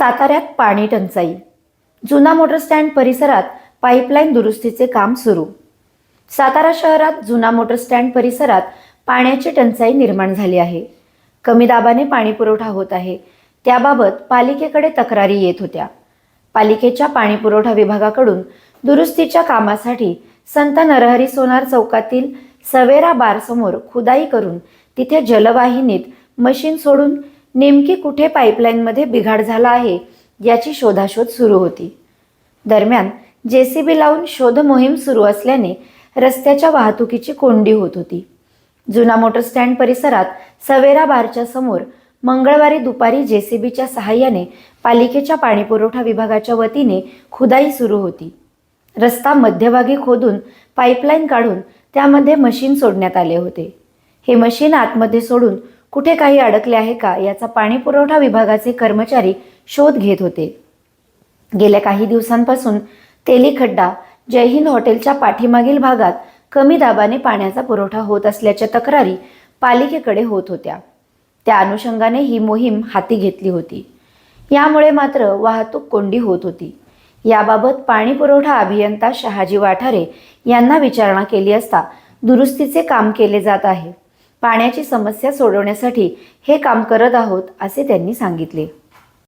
साताऱ्यात पाणी टंचाई. जुना मोटर स्टँड परिसरात पाईपलाईन दुरुस्तीचे काम सुरू. सातारा शहरात जुना मोटर स्टँड परिसरात पाण्याची टंचाई निर्माण झाली आहे. कमी दाबाने पाणी पुरवठा होत आहे. त्याबाबत पालिकेकडे तक्रारी येत होत्या. पालिकेच्या पाणी पुरवठा विभागाकडून दुरुस्तीच्या कामासाठी संत नरहरी सोनार चौकातील सवेरा बारसमोर खुदाई करून तिथे जलवाहिनीत मशीन सोडून नेमकी कुठे पाईपलाईनमध्ये बिघाड झाला आहे याची शोधाशोध सुरू होती. दरम्यान जेसीबी लावून शोध मोहीम सुरू असल्याने रस्त्याच्या वाहतुकीची कोंडी होत होती. जुना मोटर स्टँड परिसरात सवेरा बारच्या समोर मंगळवारी दुपारी जेसीबीच्या सहाय्याने पालिकेच्या पाणीपुरवठा विभागाच्या वतीने खुदाई सुरू होती. रस्ता मध्यभागी खोदून पाईपलाईन काढून त्यामध्ये मशीन सोडण्यात आले होते. हे मशीन आतमध्ये सोडून कुठे काही अडकले आहे का याचा पाणीपुरवठा विभागाचे कर्मचारी शोध घेत होते. गेल्या काही दिवसांपासून तेलीखड्डा जयहिंद हॉटेलच्या पाठीमागील भागात कमी दाबाने पाण्याचा पुरवठा होत असल्याच्या तक्रारी पालिकेकडे होत होत्या. त्या अनुषंगाने ही मोहीम हाती घेतली होती. यामुळे मात्र वाहतूक कोंडी होत होती. याबाबत पाणी पुरवठा अभियंता शहाजी वाठारे यांना विचारणा केली असता दुरुस्तीचे काम केले जात आहे. पाण्याची समस्या सोडवण्यासाठी हे काम करत आहोत असे त्यांनी सांगितले.